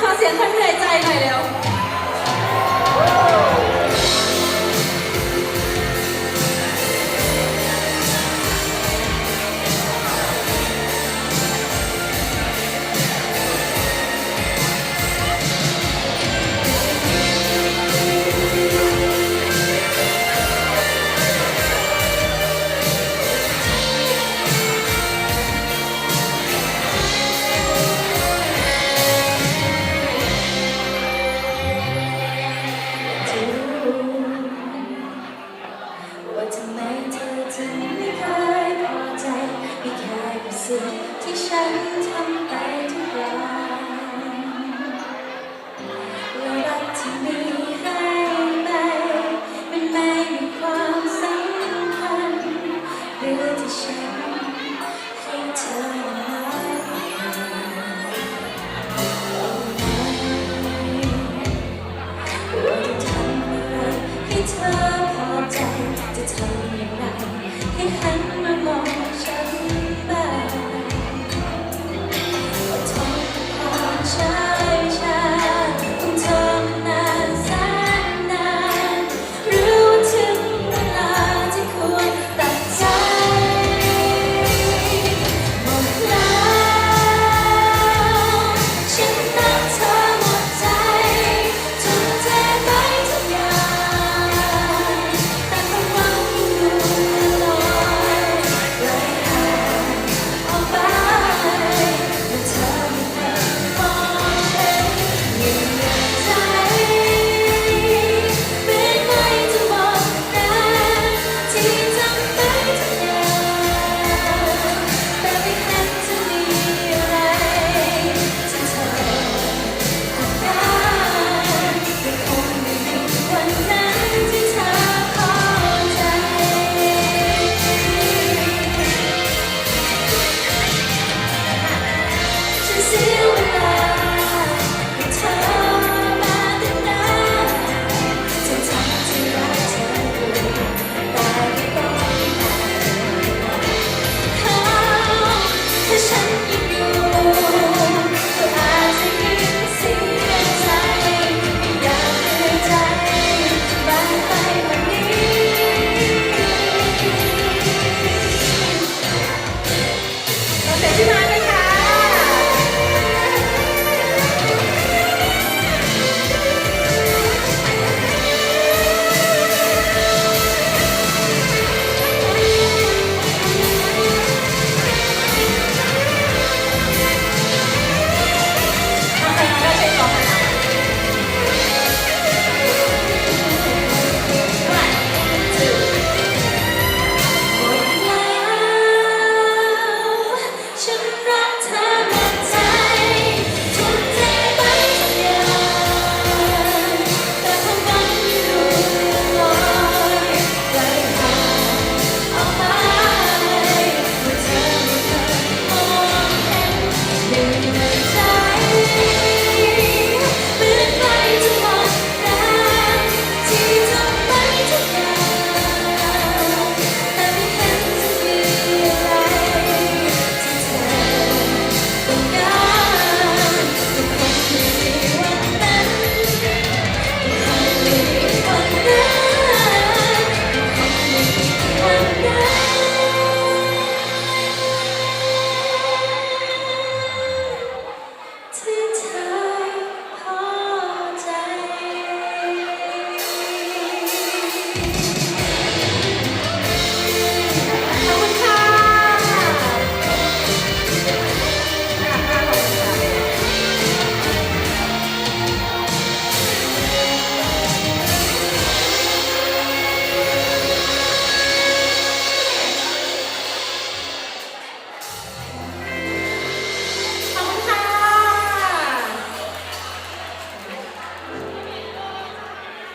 ขอเสียงคนเหนื่อยใจหน่อยเร็ว ที่ฉันทำไปทุกอย่างและรักที่มีให้ไปมันไม่